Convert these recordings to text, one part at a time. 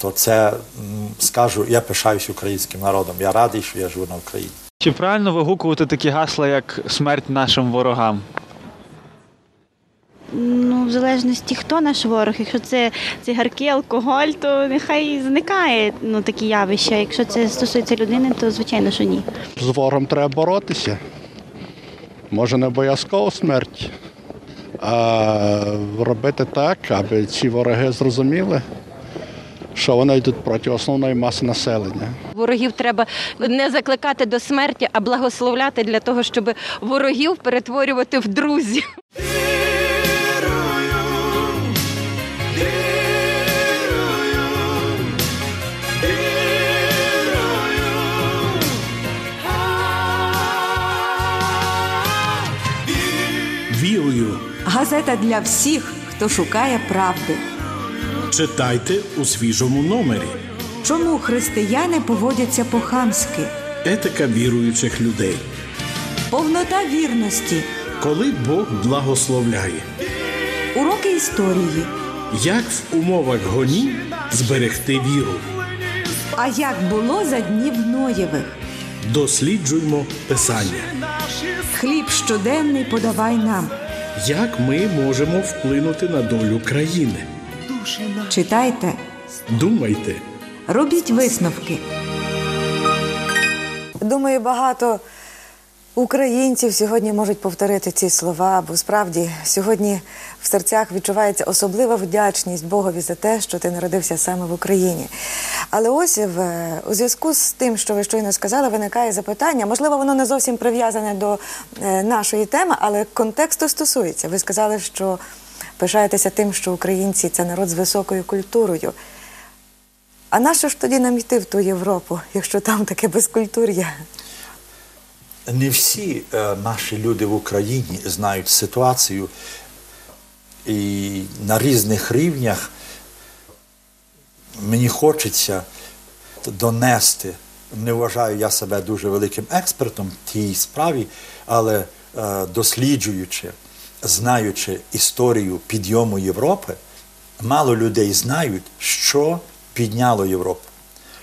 то це скажу, я пишаюсь українським народом. Я радий, що я живу на Україні. Чи правильно вигукувати такі гасла, як смерть нашим ворогам? Ну, в залежності, хто наш ворог. Якщо це цигарки, алкоголь, то нехай зникає ну, такі явища. Якщо це стосується людини, то звичайно, що ні. З ворогом треба боротися. Може, не обов'язково смерть, а робити так, аби ці вороги зрозуміли, що вони йдуть проти основної маси населення. Ворогів треба не закликати до смерті, а благословляти для того, щоб ворогів перетворювати в друзів. Газета для всіх, хто шукає правди. Читайте у свіжому номері. Чому християни поводяться по-хамськи? Етика віруючих людей. Повнота вірності. Коли Бог благословляє. Уроки історії. Як в умовах гоні зберегти віру. А як було за днів Ноєвих? Досліджуймо Писання. Хліб щоденний подавай нам. Як ми можемо вплинути на долю країни? Читайте, Думайте. робіть висновки. Думаю, багато українців сьогодні можуть повторити ці слова, бо справді сьогодні в серцях відчувається особлива вдячність Богові за те, що ти народився саме в Україні. Але ось в, у зв'язку з тим, що ви щойно сказали, виникає запитання. Можливо, воно не зовсім прив'язане до е, нашої теми, але контексту стосується. Ви сказали, що пишаєтеся тим, що українці це народ з високою культурою. А нащо ж тоді нам йти в ту Європу, якщо там таке безкультур'я? Не всі е, наші люди в Україні знають ситуацію і на різних рівнях мені хочеться донести. Не вважаю я себе дуже великим експертом в тій справі, але е, досліджуючи, знаючи історію підйому Європи, мало людей знають, що підняло Європу,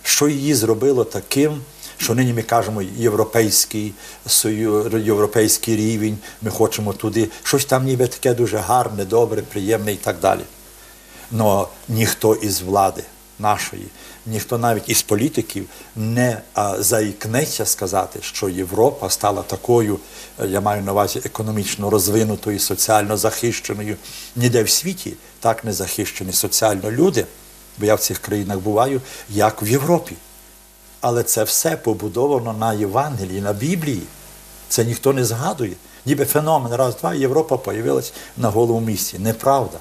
що її зробило таким, що нині ми кажемо європейський сою, європейський рівень, ми хочемо туди, щось там ніби таке дуже гарне, добре, приємне і так далі. Но ніхто із влади нашої, ніхто навіть із політиків не заікнеться сказати, що Європа стала такою, е, я маю на увазі економічно розвинутою, соціально захищеною. Ніде в світі так не захищені соціально люди, бо я в цих країнах буваю, як в Європі. Але це все побудовано на Євангелії, на Біблії. Це ніхто не згадує. Ніби феномен раз-два Європа появилась на голому місці. Неправда.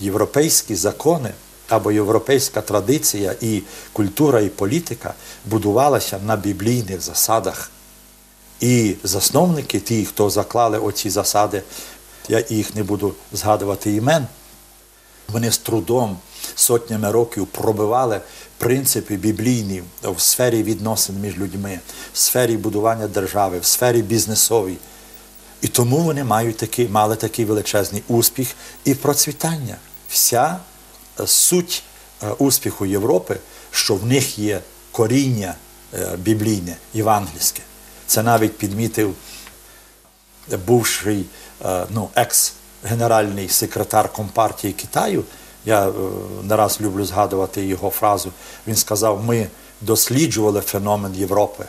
Європейські закони або європейська традиція і культура, і політика будувалася на біблійних засадах. І засновники, ті, хто заклали оці засади, я їх не буду згадувати імен, вони з трудом сотнями років пробивали принципи біблійні в сфері відносин між людьми, в сфері будування держави, в сфері бізнесовій. І тому вони мають такий, мали такий величезний успіх і процвітання. Вся суть е, успіху Європи, що в них є коріння е, біблійне, євангельське. Це навіть підмітив бувший ну, екс-генеральний секретар Компартії Китаю. Я не раз люблю згадувати його фразу. Він сказав: ми досліджували феномен Європи.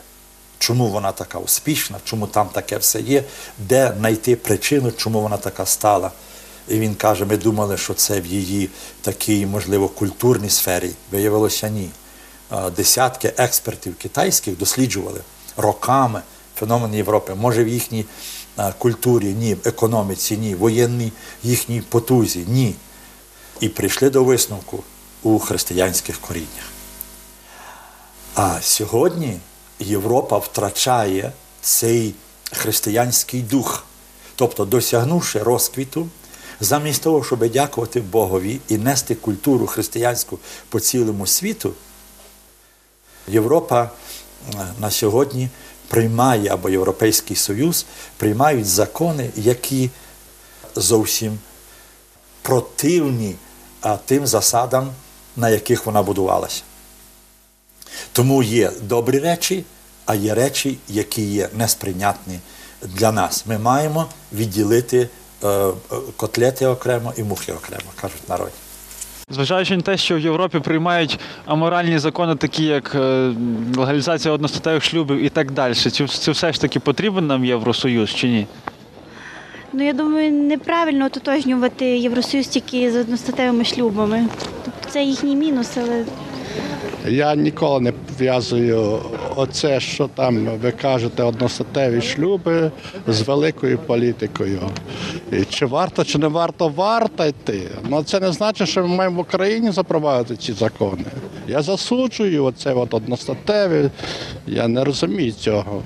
Чому вона така успішна, чому там таке все є, де знайти причину, чому вона така стала. І він каже: ми думали, що це в її такій, можливо, культурній сфері. Виявилося ні. Десятки експертів китайських досліджували роками феномен Європи. Може в їхній культурі, ні, в економіці, ні, в воєнній їхній потузі, ні. І прийшли до висновку у християнських коріннях. А сьогодні Європа втрачає цей християнський дух, тобто досягнувши розквіту, замість того, щоб дякувати Богові і нести культуру християнську по цілому світу, Європа на сьогодні приймає або Європейський Союз приймають закони, які зовсім противні тим засадам на яких вона будувалася. Тому є добрі речі, а є речі, які є несприйнятні для нас. Ми маємо відділити е, е, котлети окремо і мухи окремо, кажуть в народі. Зважаючи на те, що в Європі приймають аморальні закони, такі як е, легалізація одностатевих шлюбів і так далі, чи це все ж таки потрібен нам Євросоюз чи ні? Ну я думаю, неправильно ототожнювати Євросоюз тільки з одностатевими шлюбами. Тобто це їхній мінус, але Я ніколи не пов'язую оце, що там ви кажете, одностатеві шлюби з великою політикою. І чи варто, чи не варто, варто йти. Ну це не значить, що ми маємо в Україні запровадити ці закони. Я засуджую оце от одностатеві. Я не розумію цього.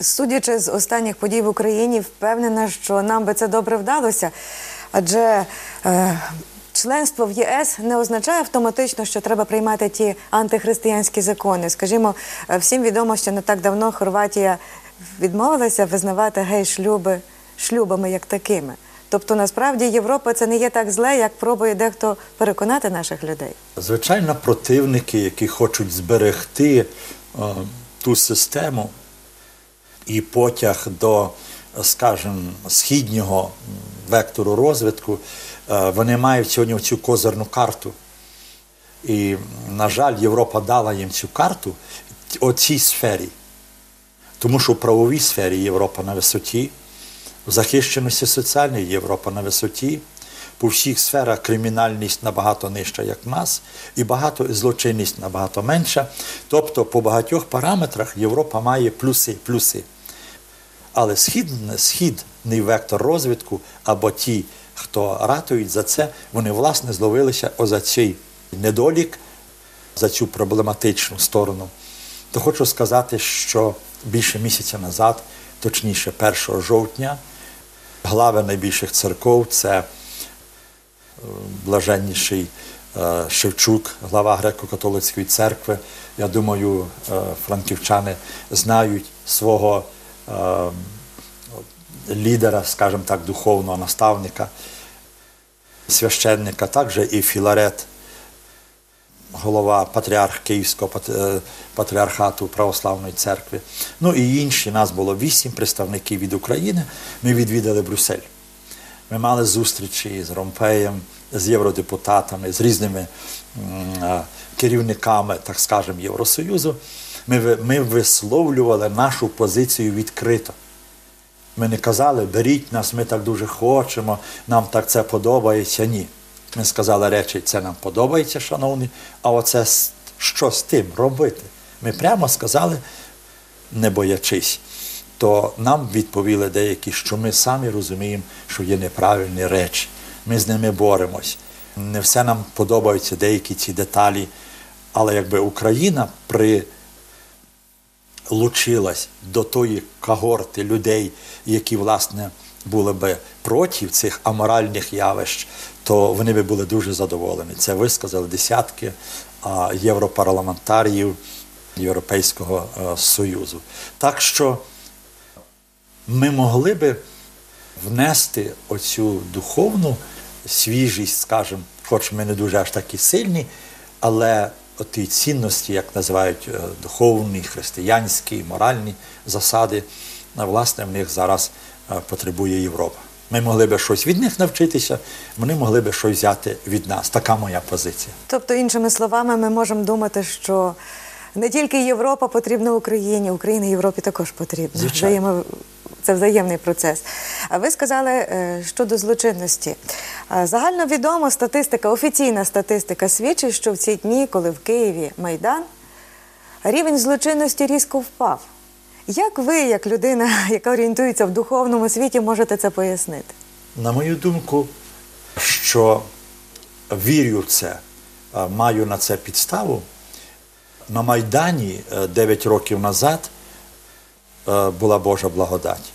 Судячи з останніх подій в Україні, впевнена, що нам би це добре вдалося, адже е, членство в ЄС не означає автоматично, що треба приймати ті антихристиянські закони. Скажімо, е, всім відомо, що не так давно Хорватія відмовилася визнавати гей-шлюби шлюбами як такими. Тобто, насправді Європа це не є так зле, як пробує дехто переконати наших людей. Звичайно, противники, які хочуть зберегти е, ту систему і потяг до, скажімо, східнього вектору розвитку, е, вони мають сьогодні цю козирну карту. І, на жаль, Європа дала їм цю карту о цій сфері. Тому що в правовій сфері Європа на висоті, в захищеності соціальної Європа на висоті, по всіх сферах кримінальність набагато нижча, як в нас, і багато злочинність набагато менша. Тобто, по багатьох параметрах Європа має плюси, плюси. Але схід, східний вектор розвитку або ті, хто ратують за це, вони власне зловилися за цей недолік, за цю проблематичну сторону. То хочу сказати, що більше місяця назад, точніше 1 жовтня, глави найбільших церков це е, блаженніший е, Шевчук, глава греко-католицької церкви. Я думаю, е, франківчани знають свого лідера, скажімо так, духовного наставника, священника, також і Філарет, голова патріарх Київського е, патріархату Православної церкви. Ну і інші. Нас було вісім представників від України. Ми відвідали Брюссель. Ми мали зустрічі з Ромпеєм, з євродепутатами, з різними е, керівниками, так скажемо, Євросоюзу. Ми, ми висловлювали нашу позицію відкрито. Ми не казали, беріть нас, ми так дуже хочемо, нам так це подобається. Ні. Ми сказали речі, це нам подобається, шановні, а оце що з тим робити? Ми прямо сказали, не боячись. То нам відповіли деякі, що ми самі розуміємо, що є неправильні речі. Ми з ними боремось. Не все нам подобаються деякі ці деталі. Але якби Україна при лучилась до тої когорти людей, які, власне, були би проти цих аморальних явищ, то вони би були дуже задоволені. Це висказали десятки а, європарламентаріїв Європейського е, Союзу. Так що ми могли би внести оцю духовну свіжість, скажімо, хоч ми не дуже аж такі сильні, але ті цінності, як називають е, духовні, християнські, моральні засади, е, власне, в них зараз е, потребує Європа. Ми могли би щось від них навчитися, вони могли би щось взяти від нас. Така моя позиція. Тобто, іншими словами, ми можемо думати, що не тільки Європа потрібна Україні, Україна Європі також потрібна. Звичайно. Це взаємний процес. Ви сказали е, щодо злочинності. Е, Загальновідома статистика, офіційна статистика свідчить, що в ці дні, коли в Києві Майдан, рівень злочинності різко впав. Як ви, як людина, яка орієнтується в духовному світі, можете це пояснити? На мою думку, що вірю в це, е, маю на це підставу. На Майдані 9 років назад е, була Божа благодать.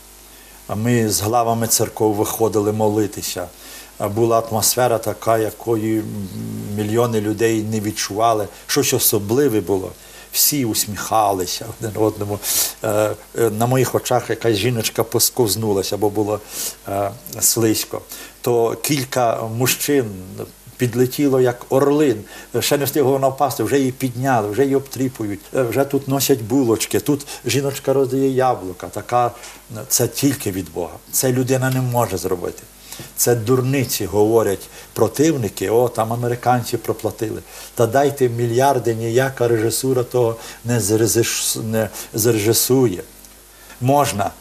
Ми з главами церков виходили молитися. була атмосфера така, якої мільйони людей не відчували. Щось особливе було. Всі усміхалися один одному. Е, е, На моїх очах якась жіночка посковзнулася, бо було е, слизько. То кілька мужчин підлетіло як орлин. Ще не встигла вона впасти, вже її підняли, вже її обтріпують, е, вже тут носять булочки, тут жіночка роздає яблука. Така це тільки від Бога. Це людина не може зробити. Це дурниці говорять противники, о, там американці проплатили. Та дайте мільярди, ніяка режисура того не, не зрежисує. Можна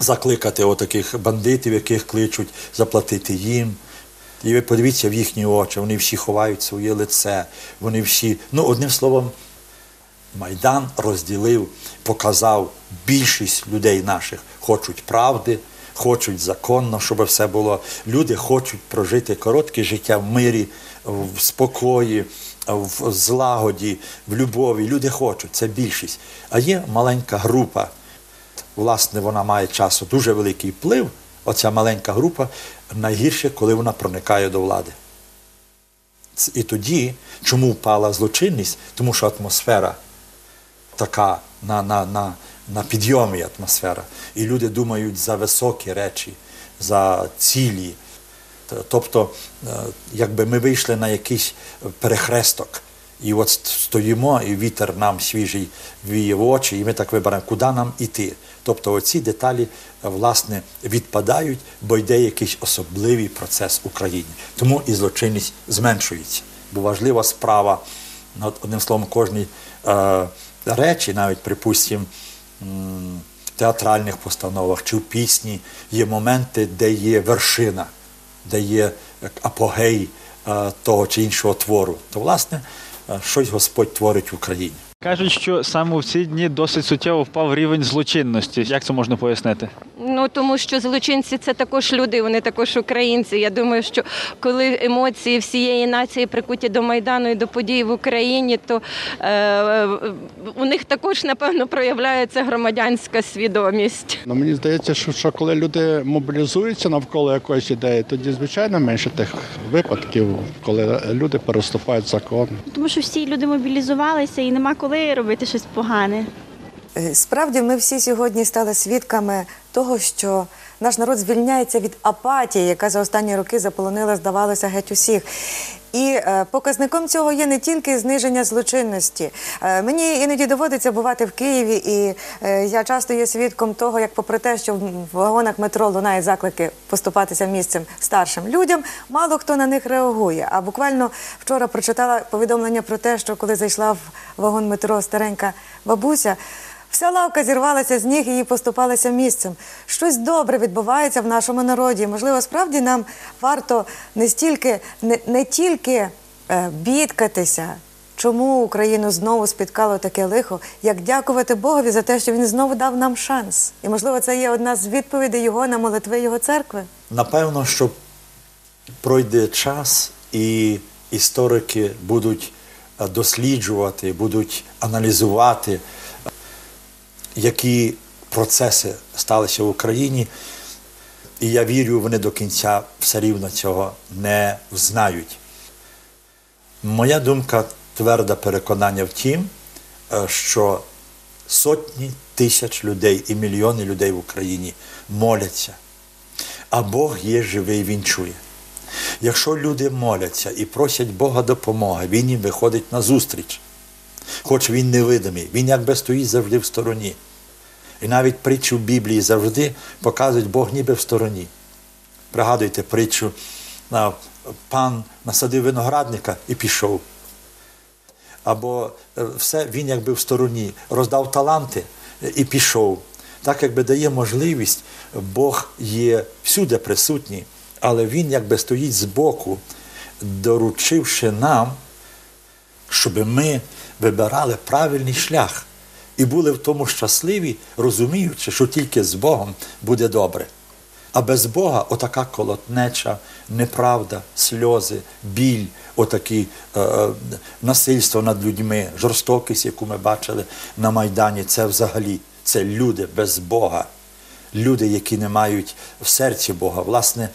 закликати отаких бандитів, яких кличуть заплатити їм. І ви подивіться в їхні очі, вони всі ховають своє лице, вони всі, ну, одним словом, Майдан розділив, показав більшість людей наших хочуть правди, хочуть законно, щоб все було. Люди хочуть прожити коротке життя в мирі, в спокої, в злагоді, в любові. Люди хочуть, це більшість. А є маленька група. Власне, вона має часу дуже великий вплив. Оця маленька група найгірше, коли вона проникає до влади. І тоді, чому впала злочинність? Тому що атмосфера така на, на, на, на підйомі атмосфера. І люди думають за високі речі, за цілі. Тобто, е, якби ми вийшли на якийсь перехресток, і от стоїмо, і вітер нам свіжий віє в очі, і ми так вибираємо, куди нам іти. Тобто оці деталі е, власне відпадають, бо йде якийсь особливий процес в Україні. Тому і злочинність зменшується. Бо важлива справа, ну, от, одним словом, кожній е, речі, навіть припустимо, в театральних постановах чи в пісні є моменти, де є вершина, де є апогей е, того чи іншого твору. То, власне, е, щось Господь творить в Україні. Кажуть, що саме в ці дні досить суттєво впав рівень злочинності. Як це можна пояснити? Ну тому що злочинці це також люди, вони також українці. Я думаю, що коли емоції всієї нації прикуті до майдану і до подій в Україні, то е, у них також напевно проявляється громадянська свідомість. Ну, мені здається, що, що коли люди мобілізуються навколо якоїсь ідеї, тоді звичайно менше тих випадків, коли люди переступають закон. Тому що всі люди мобілізувалися і нема коли робити щось погане. Е, Справді, ми всі сьогодні стали свідками того, що наш народ звільняється від апатії, яка за останні роки заполонила, здавалося, геть усіх. І е, показником цього є не тільки зниження злочинності. Е, мені іноді доводиться бувати в Києві, і е, я часто є свідком того, як, попри те, що в вагонах метро лунають заклики поступатися місцем старшим людям, мало хто на них реагує. А буквально вчора прочитала повідомлення про те, що коли зайшла в вагон метро старенька бабуся. Вся лавка зірвалася з ніг і їй поступалася місцем. Щось добре відбувається в нашому народі. Можливо, справді нам варто не стільки не, не тільки е, бідкатися, чому Україну знову спіткало таке лихо, як дякувати Богові за те, що він знову дав нам шанс. І можливо, це є одна з відповідей його на молитви його церкви. Напевно, що пройде час, і історики будуть е, досліджувати, будуть аналізувати, які процеси сталися в Україні. І я вірю, вони до кінця все рівно цього не знають. Моя думка, тверде переконання в тім, е, що сотні тисяч людей і мільйони людей в Україні моляться. А Бог є живий, Він чує. Якщо люди моляться і просять Бога допомоги, Він їм виходить на зустріч. Хоч він невидимий, він якби стоїть завжди в стороні. І навіть притчу в Біблії завжди показують Бог ніби в стороні. Пригадуйте притчу, пан насадив виноградника і пішов. Або е, все він якби в стороні, роздав таланти е, і пішов. Так якби дає можливість, Бог є всюди присутній, але Він якби стоїть збоку, доручивши нам, щоб ми вибирали правильний шлях і були в тому щасливі, розуміючи, що тільки з Богом буде добре. А без Бога отака колотнеча, неправда, сльози, біль, отакі е, е, насильство над людьми, жорстокість, яку ми бачили на Майдані, це взагалі це люди без Бога. Люди, які не мають в серці Бога. Власне,